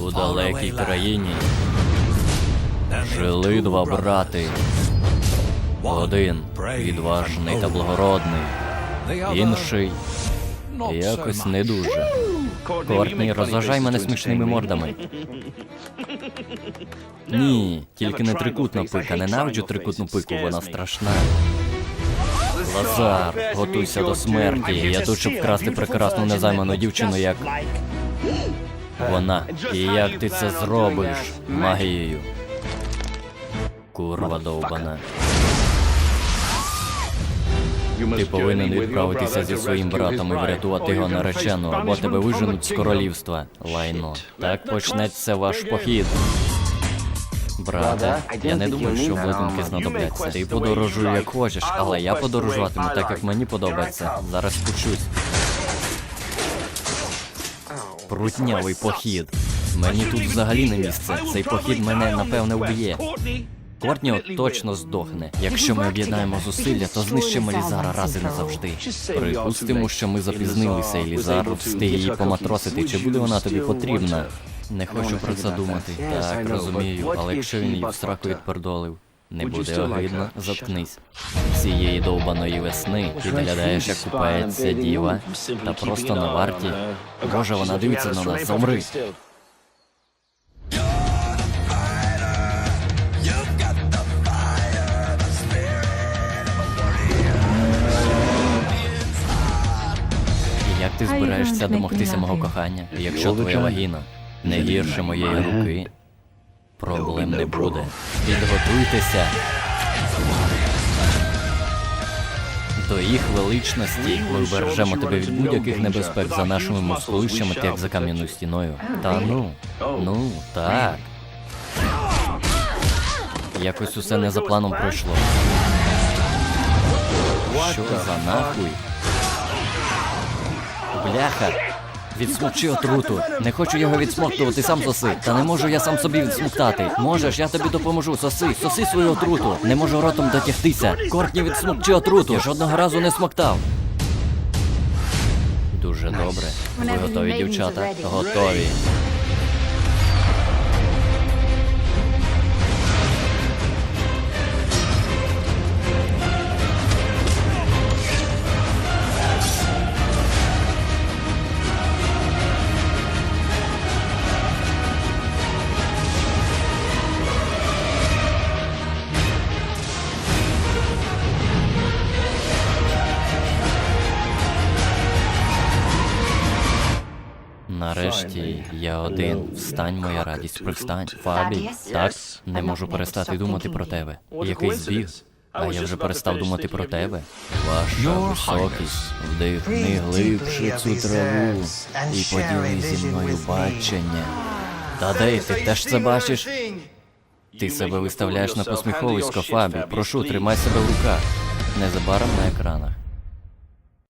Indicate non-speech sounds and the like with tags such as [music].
У далекій країні жили два брати. Один відважний та благородний, інший якось не дуже. Кортні, розважай мене смішними мордами. [laughs] Ні, тільки не трикутна пика. Ненавиджу трикутну пику, вона страшна. Лазар, готуйся до смерті. Я тут, щоб вкрасти прекрасну незайману дівчину, як вона. І як ти це зробиш магією? Курва довбана. Ти повинен відправитися зі своїм братом і врятувати його наречену, або тебе виженуть з королівства. Лайно. Так почнеться ваш похід. Брате, я не думаю, що обладунки знадобляться. Ти подорожуй як хочеш, але я подорожуватиму так, як мені подобається. Зараз спущусь. Прутнявий похід. Мені тут взагалі не місце. Цей похід мене напевне вб'є. Кортні точно здохне. Якщо ми об'єднаємо зусилля, то знищимо Лізара раз і назавжди. Припустимо, що ми запізнилися, і Лізар встиг її поматросити. Чи буде вона тобі потрібна? Не хочу про це думати. Так, розумію, але якщо він її в сраку відпердолив. Не буде огидно, заткнись. Цієї довбаної весни підглядаєш, як купається діва, та просто на варті. Боже, вона дивиться на нас, замри. Як ти збираєшся домогтися мого кохання, якщо твоя вагіна не гірше моєї руки, проблем не буде. Підготуйтеся. До їх величності ми вбережемо тебе від будь-яких небезпек за нашими мускулищами, та як за кам'яною стіною. Та ну, ну, так. Якось усе не за планом пройшло. Що за нахуй? Бляха! Відсмокчи отруту. Не хочу його відсмоктувати, сам соси. Та не можу я сам собі відсмоктати. Можеш, я тобі допоможу. Соси, соси свою отруту. Не можу ротом дотягтися. Кортні відсмокчи отруту. Я жодного разу не смоктав. Дуже добре. Ви готові, дівчата? Готові. Нарешті я один. Встань, моя радість, привстань. Фабі, так, не можу перестати думати про тебе. Який збіг. А я вже перестав думати про тебе. Ваша високість, вдихни глибше цю траву і поділи зі мною бачення. Та де ти теж це бачиш? Ти себе виставляєш на посміховисько, Фабі. Прошу, тримай себе в руках. Незабаром на екранах.